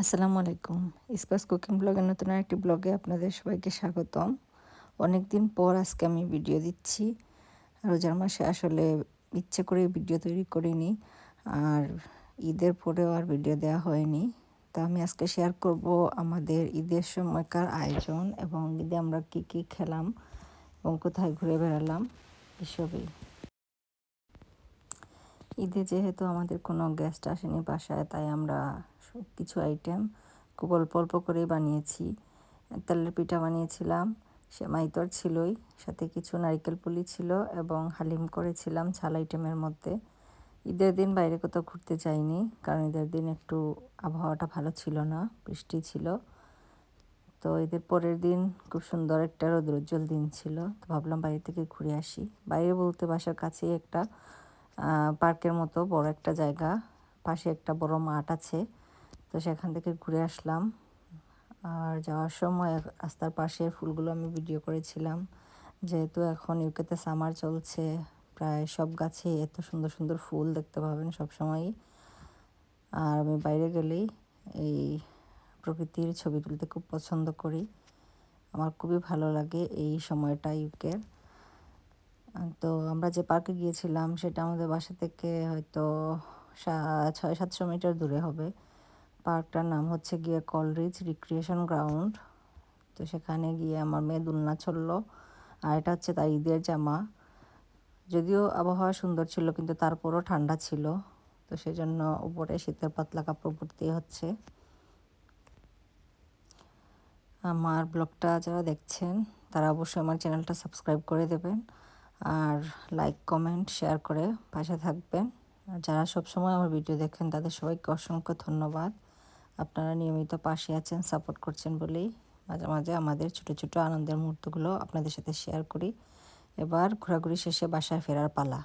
আসসালামু আলাইকুম। SPAS cooking ব্লগের নতুন একটি ব্লগে আপনাদের সবাইকে স্বাগতম। অনেক দিন পর আজকে আমি ভিডিও দিচ্ছি। রোজার মাসে আসলে ইচ্ছে করে ভিডিও তৈরি করিনি আর ঈদের পরেও আর ভিডিও দেওয়া হয়নি। তা আমি আজকে শেয়ার করব আমাদের ঈদের সময়কার আয়োজন এবং ঈদে আমরা কী কী খেলাম এবং কোথায় ঘুরে বেড়ালাম, এসবই। ঈদে যেহেতু আমাদের কোনো গেস্ট আসেনি বাসায়, তাই আমরা সব কিছু আইটেম খুব অল্প অল্প করেই বানিয়েছি। তেলের পিঠা বানিয়েছিলাম সে মাইতর ছিলই, সাথে কিছু নারিকেল পুলি ছিল এবং হালিম করেছিলাম ছাল আইটেমের মধ্যে। ঈদের দিন বাইরে কোথাও ঘুরতে যাইনি, কারণ ঈদের দিন একটু আবহাওয়াটা ভালো ছিল না, বৃষ্টি ছিল। তো ঈদের পরের দিন খুব সুন্দর একটা রৌদ্রোজ্জ্বল দিন ছিল, তো ভাবলাম বাইরে থেকে ঘুরে আসি। বাইরে বলতে বাসার কাছেই একটা পার্কের মতো বড় একটা জায়গা, পাশে একটা বড় মাঠ আছে। তো সেখান থেকে ঘুরে আসলাম। আর যাওয়ার সময় রাস্তার পাশে ফুলগুলো আমি ভিডিও করেছিলাম, যেহেতু এখন ইউকেতে সামার চলছে, প্রায় সব গাছে এত সুন্দর সুন্দর ফুল দেখতে পাবেন সব সময়ই আর আমি বাইরে গেলেই এই প্রকৃতির ছবি তুলতে খুব পছন্দ করি। আমার খুবই ভালো লাগে এই সময়টা ইউকের তো আমরা যে পার্কে গিয়েছিলাম, সেটা আমাদের বাসা থেকে হয়তো ছয়, সাতশো মিটার দূরে হবে। পার্কটার নাম হচ্ছে গিয়ে কলরিচ রিক্রিয়েশন গ্রাউন্ড। তো সেখানে গিয়ে আমার মেয়ে দুলনা চলল আর এটা হচ্ছে তার ঈদের জামা। যদিও আবহাওয়া সুন্দর ছিল, কিন্তু তারপরও ঠান্ডা ছিল। তো সেজন্য উপরে শীতের পাতলা কাপড় পরতে হচ্ছে। আমার ব্লগটা যারা দেখছেন, তারা অবশ্যই আমার চ্যানেলটা সাবস্ক্রাইব করে দেবেন। আর লাইক কমেন্ট শেয়ার করে পাশে থাকবেন। আর যারা সবসময় আমার ভিডিও দেখেন, তাদের সবাইকে অসংখ্য ধন্যবাদ। আপনারা নিয়মিত পাশে আছেন সাপোর্ট করছেন বলেই মাঝে মাঝে আমাদের ছোট ছোট আনন্দের মুহূর্তগুলো আপনাদের সাথে শেয়ার করি। এবার ঘোরাঘুরি শেষে বাসায় ফেরার পালা।